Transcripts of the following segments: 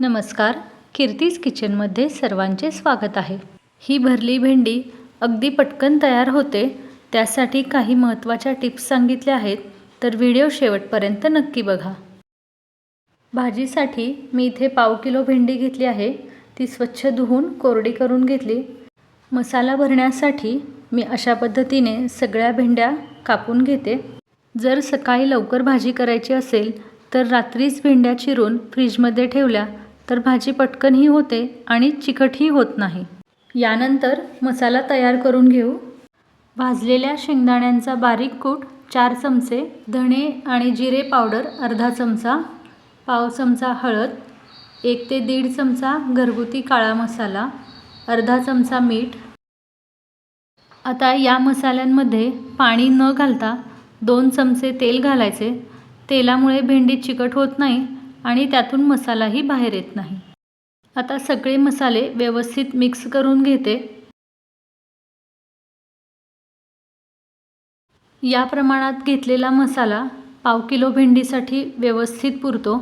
नमस्कार. कीर्तीज किचनमध्ये सर्वांचे स्वागत आहे. ही भरली भेंडी अगदी पटकन तयार होते. त्यासाठी काही महत्त्वाच्या टिप्स सांगितल्या आहेत तर व्हिडिओ शेवटपर्यंत नक्की बघा. भाजीसाठी मी इथे पाव किलो भेंडी घेतली आहे. ती स्वच्छ धुवून कोरडी करून घेतली. मसाला भरण्यासाठी मी अशा पद्धतीने सगळ्या भेंड्या कापून घेते. जर सकाळी लवकर भाजी करायची असेल तर रात्रीच भेंड्या चिरून फ्रीजमध्ये ठेवल्या. तर भाजी पटकनही होते आणि चिकटही होत नाही. यानंतर मसाला तयार करून घेऊ. भाजलेल्या शेंगदाण्यांचा बारीक कूट चार चमचे धणे आणि जिरे पावडर अर्धा चमचा पाव चमचा हळद एक ते दीड चमचा घरगुती काळा मसाला अर्धा चमचा मीठ. आता या मसाल्यांमध्ये पाणी न घालता दोन चमचे तेल घालायचे. तेलामुळे भेंडी चिकट होत नाही आणि त्यातून मसालाही बाहेर येत नाही. आता सगळे मसाले व्यवस्थित मिक्स करून घेते. या प्रमाणात घेतलेला मसाला पाव किलो भेंडीसाठी व्यवस्थित पुरतो.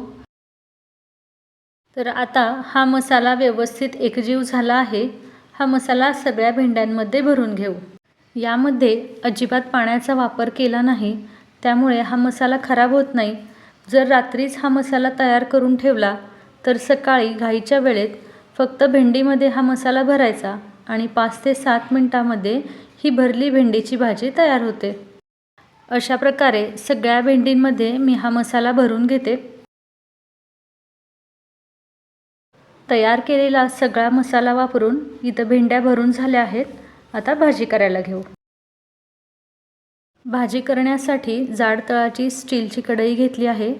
तर आता हा मसाला व्यवस्थित एकजीव झाला आहे. हा मसाला सगळ्या भेंड्यांमध्ये भरून घेऊ. यामध्ये अजिबात पाण्याचा वापर केला नाही. त्यामुळे हा मसाला खराब होत नाही. जर रात्रीच हा मसाला तयार करून ठेवला तर सकाळी घाईच्या वेळेत फक्त भेंडीमध्ये हा मसाला भरायचा आणि पाच ते सात मिनटामध्ये ही भरली भेंडीची भाजी तयार होते. अशा प्रकारे सगळ्या भेंडींमध्ये मी हा मसाला भरून घेते. तयार केलेला सगळा मसाला वापरून इथं भेंड्या भरून झाल्या आहेत. आता भाजी करायला घेऊ. भाजी करण्यासाठी जाड तळाची स्टीलची कढई घेतली आहे.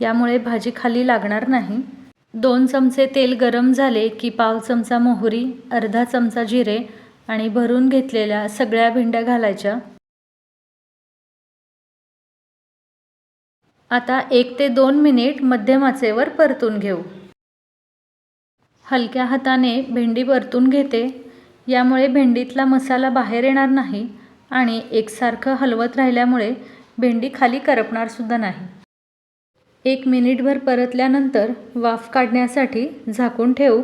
यामुळे भाजी खाली लागणार नाही. दोन चमचे तेल गरम झाले की पाव चमचा मोहरी अर्धा चमचा जिरे आणि भरून घेतलेल्या सगळ्या भेंड्या घालायच्या. आता एक ते दोन मिनिट मध्यम आचेवर परतून घेऊ. हलक्या हाताने भेंडी परतून घेते. यामुळे भेंडीतला मसाला बाहेर येणार नाही. आणि एकसारखं हलवत राहिल्यामुळे भेंडी खाली करपणारसुद्धा नाही. एक मिनिटभर परतल्यानंतर वाफ काढण्यासाठी झाकून ठेवू.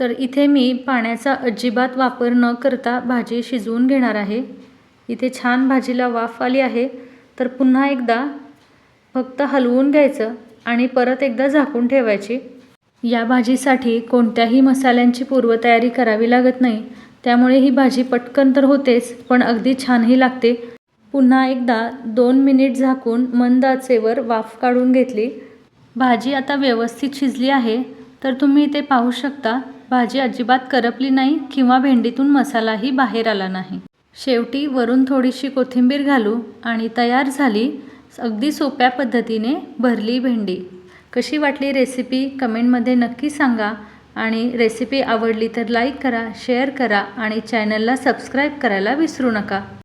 तर इथे मी पाण्याचा अजिबात वापर न करता भाजी शिजवून घेणार आहे. इथे छान भाजीला वाफ आली आहे. तर पुन्हा एकदा फक्त हलवून घ्यायचं आणि परत एकदा झाकून ठेवायची. या भाजीसाठी कोणत्याही मसाल्यांची पूर्वतयारी करावी लागत नाही. त्यामुळे ही भाजी पटकन तर होतेच पण अगदी छानही लागते. पुन्हा एकदा दोन मिनिट झाकून मंद आचेवर वाफ काढून घेतली. भाजी आता व्यवस्थित शिजली आहे तर तुम्ही इथे पाहू शकता भाजी अजिबात करपली नाही किंवा भेंडीतून मसालाही बाहेर आला नाही. शेवटी वरून थोडीशी कोथिंबीर घालू आणि तयार झाली अगदी सोप्या पद्धतीने भरली भेंडी. कशी वाटली रेसिपी कमेंटमध्ये नक्की सांगा. आणि रेसिपी आवडली तर लाईक करा शेअर करा आणि चॅनलला सबस्क्राईब करायला विसरू नका.